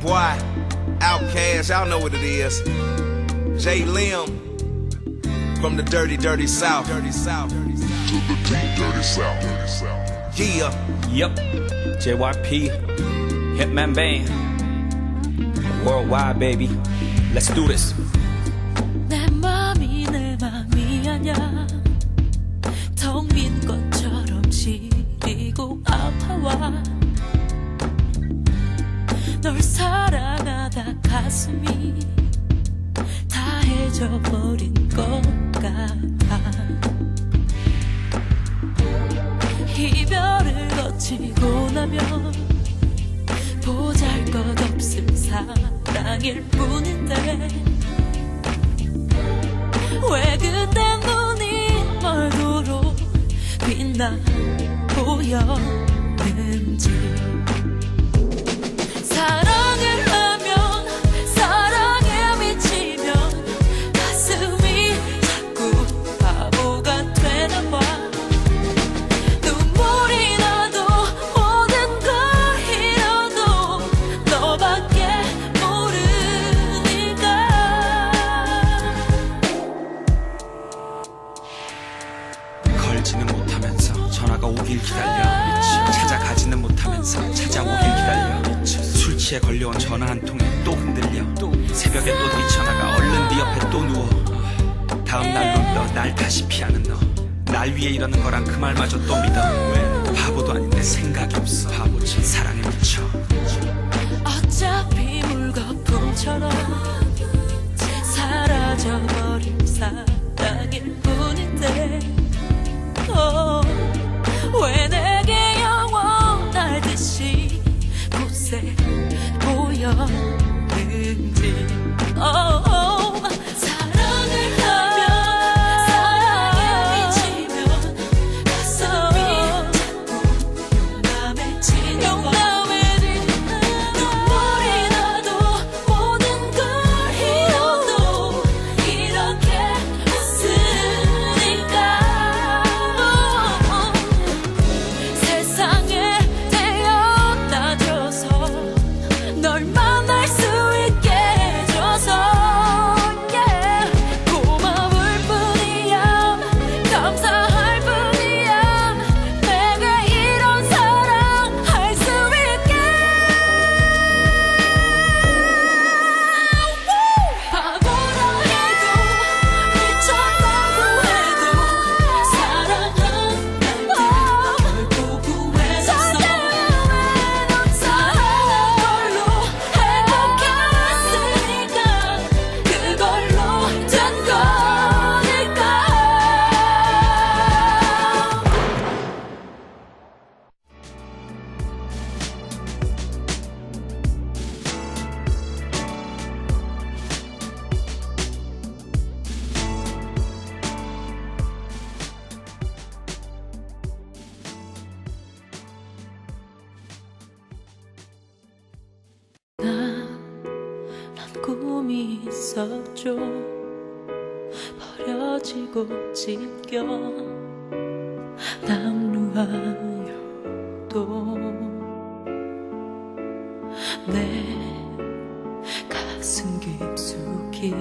boy, Outcast, y'all know what it is. Jay Lim from the dirty, dirty South. Dirty South. to the deep dirty south. Dirty south. Yeah. Yep, JYP, Hitman Bang, worldwide baby. Let's do this. 내 맘이 내 맘이 아냐 텅 빈 것처럼 시리고 아파와 가슴이 다 해져버린 것 같아. 이별을 거치고 나면 보잘것없음 사랑일 뿐인데 왜 그때 눈이 멀도록 빛나 보였는지 12시에 걸려온 전화 한 통에 또 흔들려. 새벽에 또 뛰쳐나가 얼른 네 옆에 또 누워. 다음날 룸떠 날 다시 피하는 너 날 위해 이러는 거랑 그 말마저 또 믿어. 왜? 바보도 아닌데 생각이 없어. 바보지. 사랑에 미쳐. 어차피 물거품처럼 보 꿈이 있었죠. 버려지고 찢겨 남루하여도 내 가슴 깊숙이